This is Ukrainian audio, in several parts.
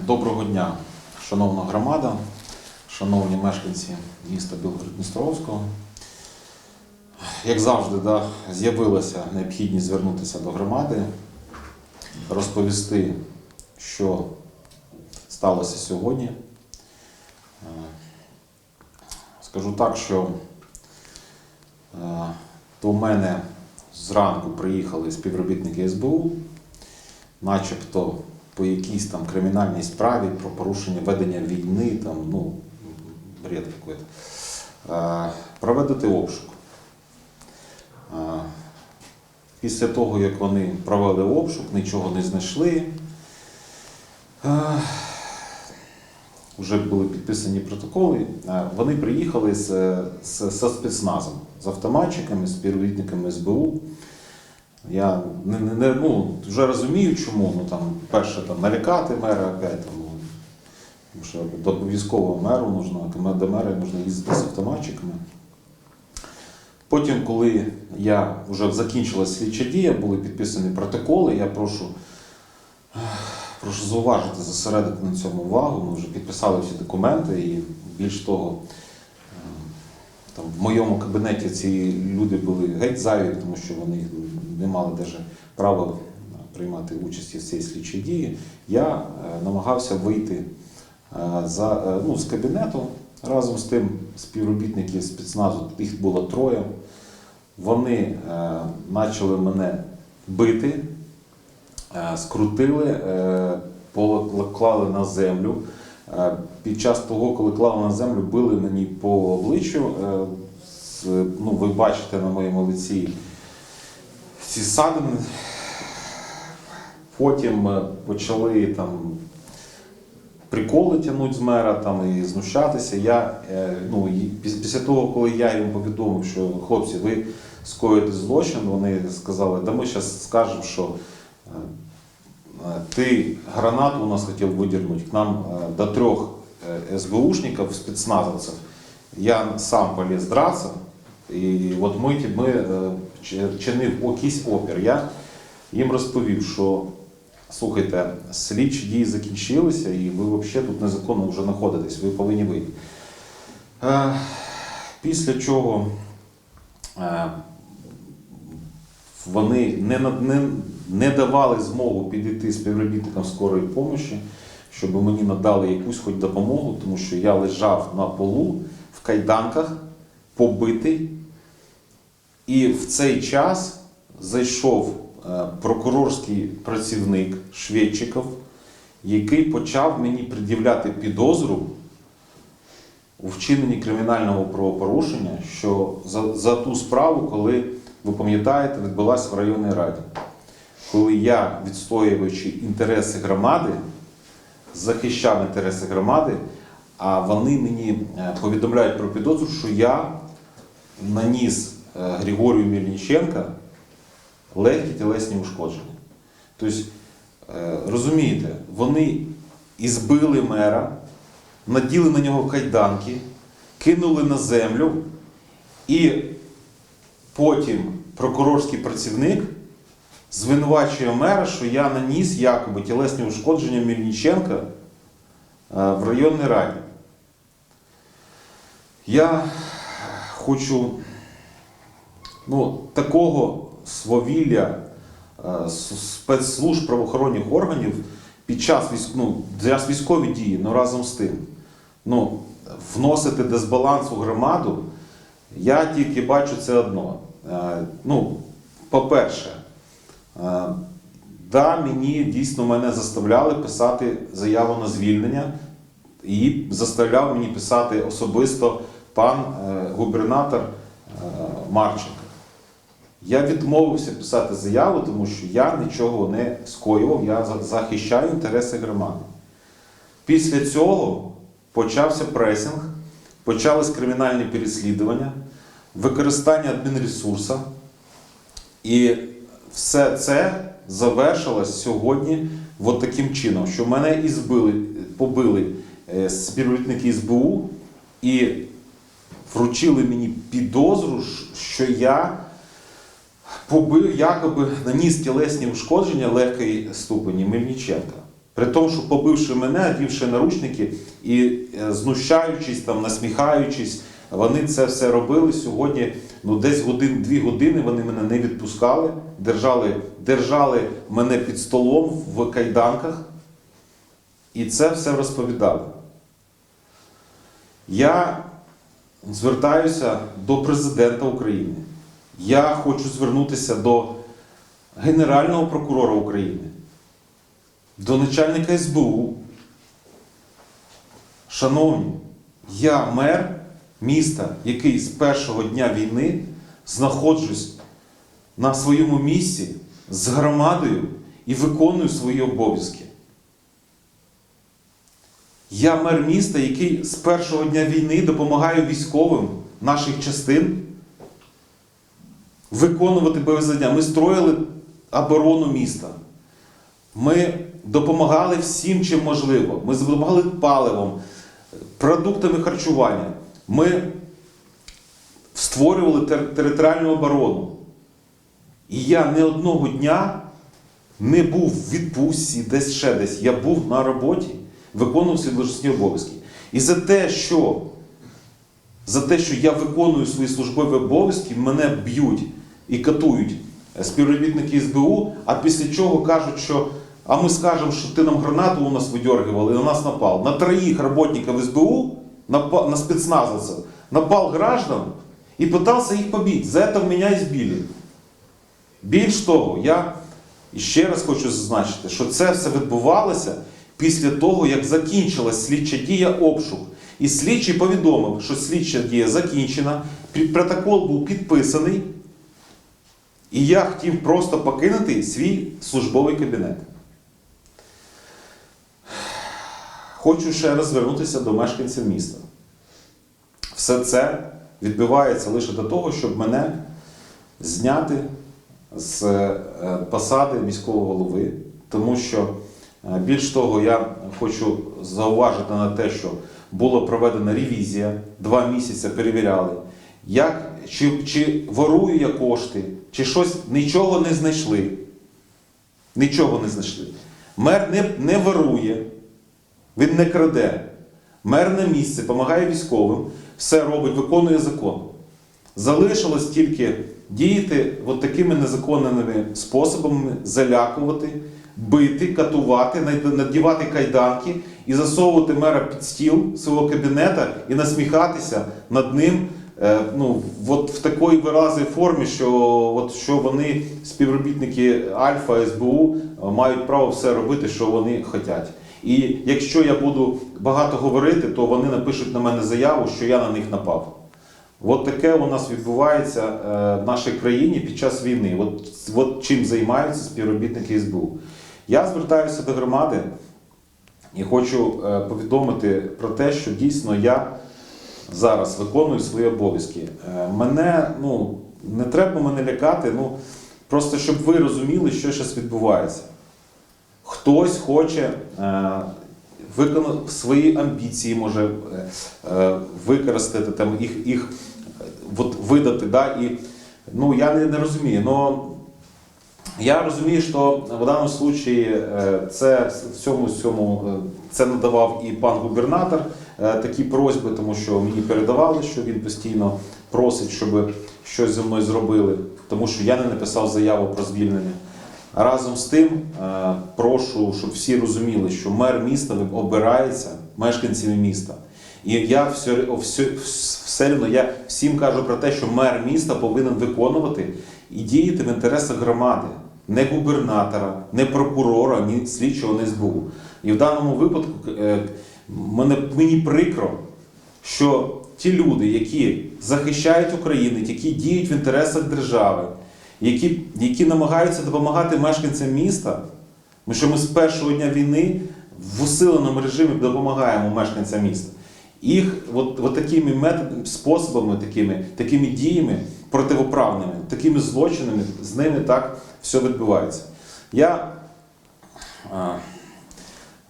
Доброго дня, шановна громада, шановні мешканці міста Білгород-Дністровського. Як завжди, да, з'явилася необхідність звернутися до громади, розповісти, що сталося сьогодні. Скажу так, що е, до мене зранку приїхали співробітники СБУ, начебто по якійсь там кримінальній справі про порушення ведення війни, там, ну, бред какой-то. Е, Проведити обшук. Після того, як вони провели обшук, нічого не знайшли. Вже були підписані протоколи. Вони приїхали з, з, зі спецназом, з автоматчиками, з співробітниками СБУ. Я не, не, не, ну, вже розумію, чому. Ну, там, перше, там, налякати мера опять. Там, ну, тому що до військового меру нужно, до мера потрібно їздити з автоматчиками. Потім, коли я вже закінчилася слідча дія, були підписані протоколи, я прошу, прошу зауважити, зосередити на цьому увагу. Ми вже підписали всі документи і більш того, е, там, в моєму кабінеті ці люди були геть зайві, тому що вони не мали навіть права е, приймати участь в цій слідчій дії. Я е, намагався вийти е, за, ну, з кабінету разом з тим співробітники спецназу, їх було троє. Вони почали мене бити, скрутили, поклали на землю. Під час того, коли клали на землю, били мені по обличчю. Ну, ви бачите на моєму лиці ці ссадини. Потім е, почали там приколи тягнути з мера там, і знущатися. Я, е, ну, після того, коли я їм повідомив, що хлопці, ви скоїте злочин, вони сказали, да ми зараз скажемо, що е, ти гранату у нас хотів видернути к нам до трьох СБУшників, спецназовців. Я сам поліз драться, і от ми, ми чинив якийсь опір. Я їм розповів, що слухайте, слідчі дії закінчилися, і ви взагалі тут незаконно вже знаходитесь, ви повинні вийти. Е, Після чого е, вони не, не, не давали змогу підійти співробітникам скорої допомоги, щоб мені надали якусь хоч допомогу, тому що я лежав на полу в кайданках, побитий. І в цей час зайшов е, прокурорський працівник Шведчиков, який почав мені пред'являти підозру у вчиненні кримінального правопорушення, що за, за ту справу, коли, ви пам'ятаєте, відбулася в районній раді. Коли я, відстоюючи інтереси громади, захищав інтереси громади, а вони мені е, повідомляють про підозру, що я наніс Григорію Мельниченка легкі тілесні ушкодження. Тобто, е, розумієте, вони збили мера, наділи на нього кайданки, кинули на землю, і потім прокурорський працівник звинувачує мера, що я наніс якоби тілесні ушкодження Мельниченка е, в районній раді. Я хочу ну, такого свавілля е, спецслужб правоохоронних органів під час ну, військові дії, ну разом з тим, ну, вносити дисбаланс у громаду, я тільки бачу це одно. Е, Ну, по-перше, е, да, мені дійсно мене заставляли писати заяву на звільнення і заставляв мені писати особисто пан губернатор Марченко. Я відмовився писати заяву, тому що я нічого не скоював, я захищаю інтереси громади. Після цього почався пресинг, почались кримінальні переслідування, використання адмінресурсу. І все це завершилось сьогодні от таким чином, що мене і збили, побили е, співробітники СБУ і вручили мені підозру, що я побив, якоби наніс тілесні ушкодження легкої ступені Мельниченка. При тому, що побивши мене, одівши наручники і е, знущаючись, там, насміхаючись, вони це все робили сьогодні. Ну, десь годин, дві години вони мене не відпускали, держали, держали мене під столом в кайданках. І це все розповідали. Я звертаюся до президента України. Я хочу звернутися до Генерального прокурора України, до начальника СБУ. Шановні, я мер міста, який з першого дня війни знаходжусь на своєму місці з громадою і виконую свої обов'язки. Я мер міста, який з першого дня війни допомагає військовим наших частин виконувати бойові завдання. Ми строїли оборону міста. Ми допомагали всім, чим можливо. Ми допомагали паливом, продуктами харчування. Ми створювали тер- територіальну оборону. І я не одного дня не був в відпустці, десь ще десь. Я був на роботі, виконував свої должностні обов'язки. І за те, що за те, що я виконую свої службові обов'язки, мене б'ють і катують співробітники СБУ, а після чого кажуть, що а ми скажемо, що ти нам гранату у нас видергивал і на нас напал. На троих работников СБУ, напа- на спецназовцев, напал граждан і пытался їх побити. За це мене і збили. Більш того, я ще раз хочу зазначити, що це все відбувалося після того, як закінчилась слідча дія обшук. І слідчий повідомив, що слідча дія закінчена, протокол був підписаний, і я хотів просто покинути свій службовий кабінет. Хочу ще раз звернутися до мешканців міста. Все це відбувається лише до того, щоб мене зняти з е, посади міського голови, тому що е, більш того, я хочу зауважити на те, що була проведена ревізія, два місяці перевіряли, як, чи, чи ворую я кошти, чи щось нічого не знайшли. Нічого не знайшли. Мер не, не ворує, він не краде. Мер на місці допомагає військовим, все робить, виконує закон. Залишилось тільки діяти от такими незаконними способами, залякувати, бити, катувати, надівати кайданки і засовувати мера під стіл свого кабінета і насміхатися над ним. Е, Ну, от в такій виразній формі, що, от, що вони, співробітники Альфа СБУ, мають право все робити, що вони хочуть. І якщо я буду багато говорити, то вони напишуть на мене заяву, що я на них напав. От таке у нас відбувається е, в нашій країні під час війни. От, от чим займаються співробітники СБУ. Я звертаюся до громади і хочу е, повідомити про те, що дійсно я зараз виконую свої обов'язки. Е, Мене ну, не треба мене лякати, ну, просто щоб ви розуміли, що зараз відбувається. Хтось хоче е, виконати свої амбіції, може е, використати там їх, їх от, видати. Да? І, ну, я не, не розумію. Но я розумію, що в даному випадку це в цьому, цьому це надавав і пан губернатор такі просьби, тому що мені передавали, що він постійно просить, щоб щось зі мною зробили, тому що я не написав заяву про звільнення. Разом з тим е, прошу, щоб всі розуміли, що мер міста обирається мешканцями міста. І я все, все, все одно я всім кажу про те, що мер міста повинен виконувати і діяти в інтересах громади, не губернатора, не прокурора, ні слідчого, ні СБУ. І в даному випадку е, мене, мені прикро, що ті люди, які захищають Україну, які діють в інтересах держави, які, які намагаються допомагати мешканцям міста, тому що ми з першого дня війни в усиленому режимі допомагаємо мешканцям міста. Їх от, от такими методами, способами, такими, такими діями противоправними, такими злочинами, з ними так все відбувається. Я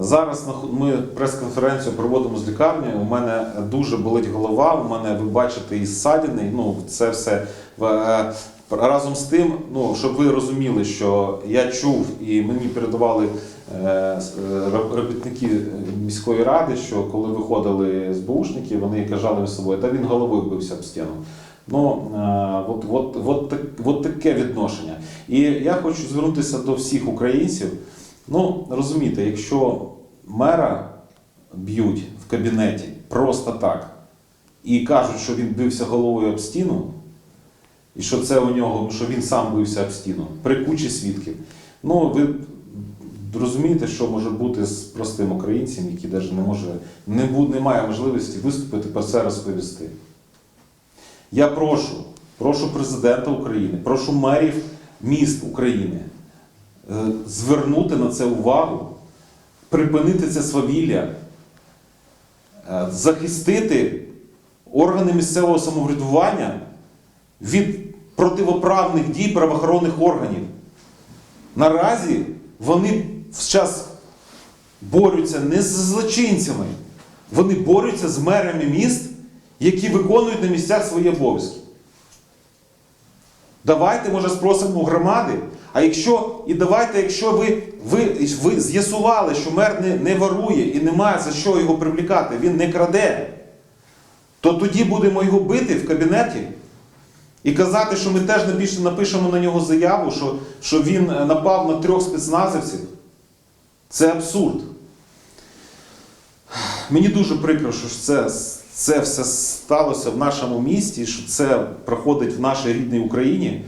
зараз ми прес-конференцію проводимо з лікарні. У мене дуже болить голова. У мене, ви бачите, і ссадини. Ну, це все е, Разом з тим, ну, щоб ви розуміли, що я чув і мені передавали е, е, ро- робітники міської ради, що коли виходили з СБУшники, вони казали між собою, та він головою бився об стіну. Ну, от, от, от, от таке відношення. І я хочу звернутися до всіх українців. Ну, розумієте, якщо мера б'ють в кабінеті просто так і кажуть, що він бився головою об стіну, і що це у нього, що він сам бився об стіну при кучі свідків. Ну, ви розумієте, що може бути з простим українцем, який навіть не може, не, не має можливості виступити про це розповісти. Я прошу, прошу президента України, прошу мерів міст України звернути на це увагу, припинити це свавілля, е, захистити органи місцевого самоврядування від противоправних дій правоохоронних органів. Наразі вони зараз борються не з злочинцями, вони борються з мерами міст, які виконують на місцях свої обов'язки. Давайте, може, спросимо громади. А якщо, і давайте, якщо ви, ви, ви з'ясували, що мер не, не ворує і немає за що його привлікати, він не краде, то тоді будемо його бити в кабінеті і казати, що ми теж більше напишемо на нього заяву, що, що він е, напав на трьох спецназівців. Це абсурд. Мені дуже прикро, що це, це все сталося в нашому місті, що це проходить в нашій рідній Україні.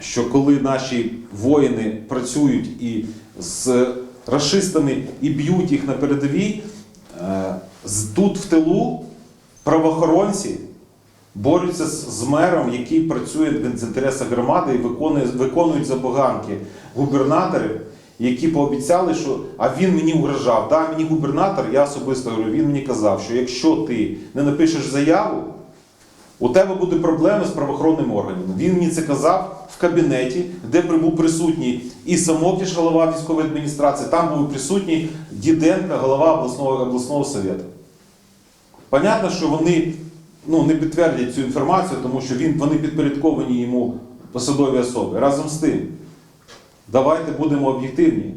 Що коли наші воїни працюють і з расистами і б'ють їх на передовій, е, тут в тилу правоохоронці борються з, мером, який працює в інтересах громади і виконують забаганки губернаторів, які пообіцяли, що а він мені угрожав. Да, мені губернатор, я особисто говорю, він мені казав, що якщо ти не напишеш заяву, у тебе будуть проблеми з правоохоронними органами. Він мені це казав в кабінеті, де був присутній і Самокіш, голова військової адміністрації, там був присутній Діденко, голова обласного, обласного совєту. Понятно, що вони ну, не підтвердять цю інформацію, тому що він, вони підпорядковані йому посадові особи. Разом з тим, давайте будемо об'єктивні.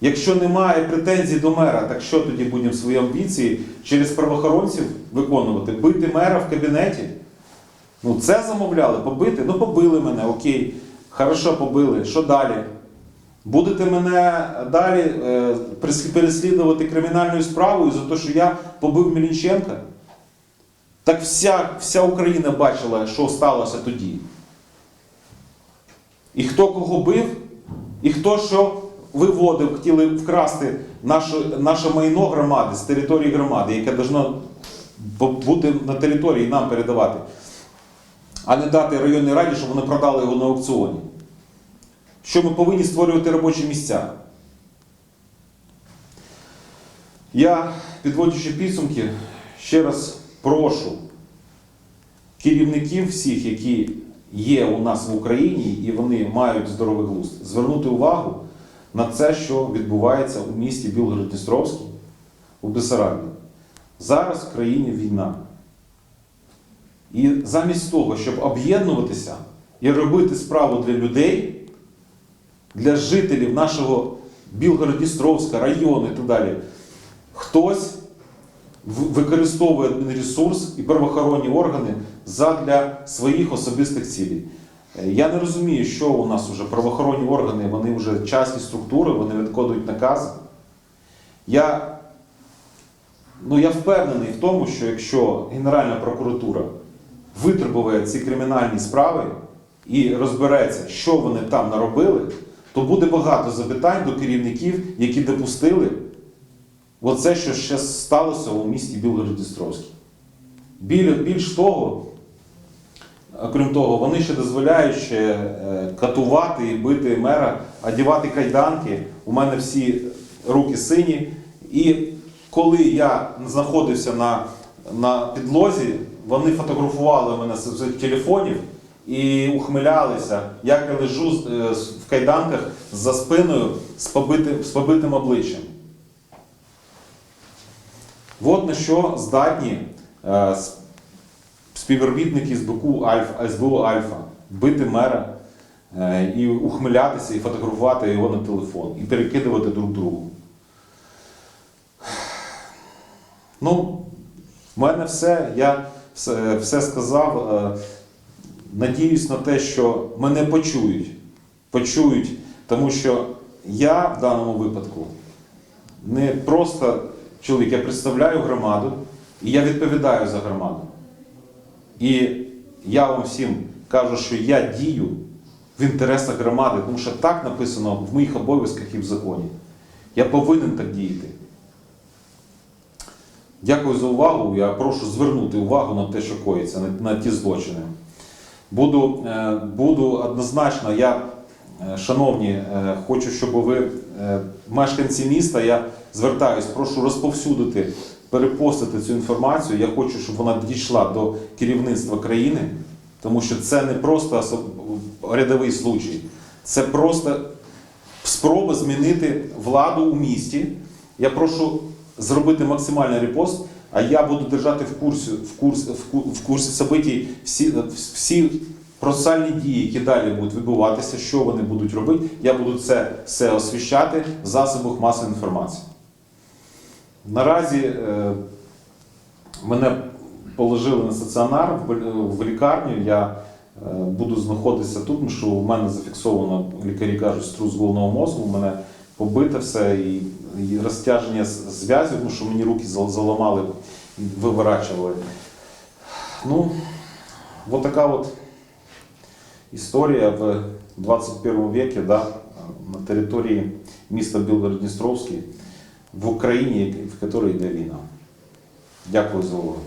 Якщо немає претензій до мера, так що тоді будемо свої амбіції через правоохоронців виконувати? Бити мера в кабінеті? Ну, це замовляли, побити? Ну, побили мене, окей. Хорошо, побили. Що далі? Будете мене далі е, переслідувати кримінальною справою за те, що я побив Мілінченка? Так вся, вся Україна бачила, що сталося тоді. І хто кого бив, і хто що виводив, хотіли вкрасти наше, наше майно громади з території громади, яке должно бути на території і нам передавати, а не дати районній раді, щоб вони продали його на аукціоні. Що ми повинні створювати робочі місця. Я, підводячи підсумки, ще раз прошу керівників всіх, які є у нас в Україні, і вони мають здоровий глузд, звернути увагу на це, що відбувається у місті Білгород-Дністровський, у Бесарабії. Зараз в країні війна. І замість того, щоб об'єднуватися і робити справу для людей, для жителів нашого Білгород-Дністровська району і так далі, хтось використовує адмінресурс і правоохоронні органи задля своїх особистих цілей. Е, Я не розумію, що у нас вже правоохоронні органи, вони вже часті структури, вони відкодують накази. Я, ну, я впевнений в тому, що якщо Генеральна прокуратура витребує ці кримінальні справи і розбереться, що вони там наробили, то буде багато запитань до керівників, які допустили оце, що ще сталося у місті Білгород-Дністровський. Більш того, крім того, вони ще дозволяють ще е, катувати і бити мера, одягати кайданки. У мене всі руки сині. І коли я знаходився на, на підлозі, вони фотографували мене з телефонів і ухмилялися, як я лежу е, в кайданках за спиною з побитим, з побитим обличчям. От на що здатні е, співробітники СБУ Альфа, СБУ Альфа. бити мера е, і ухмилятися, і фотографувати його на телефон, і перекидувати друг другу. Ну, в мене все. Я все, все сказав. Е, Надіюсь на те, що мене почують. Почують, тому що я в даному випадку не просто чоловік, я представляю громаду і я відповідаю за громаду. І я вам всім кажу, що я дію в інтересах громади, тому що так написано в моїх обов'язках і в законі. Я повинен так діяти. Дякую за увагу. Я прошу звернути увагу на те, що коїться, на, ті злочини. Буду, е, буду однозначно, я, е, шановні, е, хочу, щоб ви, мешканці міста, я звертаюсь, прошу розповсюдити, перепостити цю інформацію. Я хочу, щоб вона дійшла до керівництва країни, тому що це не просто особ- рядовий случай, це просто спроба змінити владу у місті. Я прошу зробити максимальний репост, а я буду держати в курсі, в курс, в, в курсі событий всі, всі процесуальні дії, які далі будуть відбуватися, що вони будуть робити. Я буду це все освіщати в засобах масової інформації. Наразі е, мене положили на стаціонар в, лікарню. Я е, буду знаходитися тут, тому що у мене зафіксовано, лікарі кажуть, струс головного мозку, у мене побите все і, розтяження зв'язів, тому що мені руки заламали і виворачували. Ну, вот така от історія в 21 веке, да, на території міста Білгород-Дністровський, в Україні, в якій йде війна. Дякую за увагу.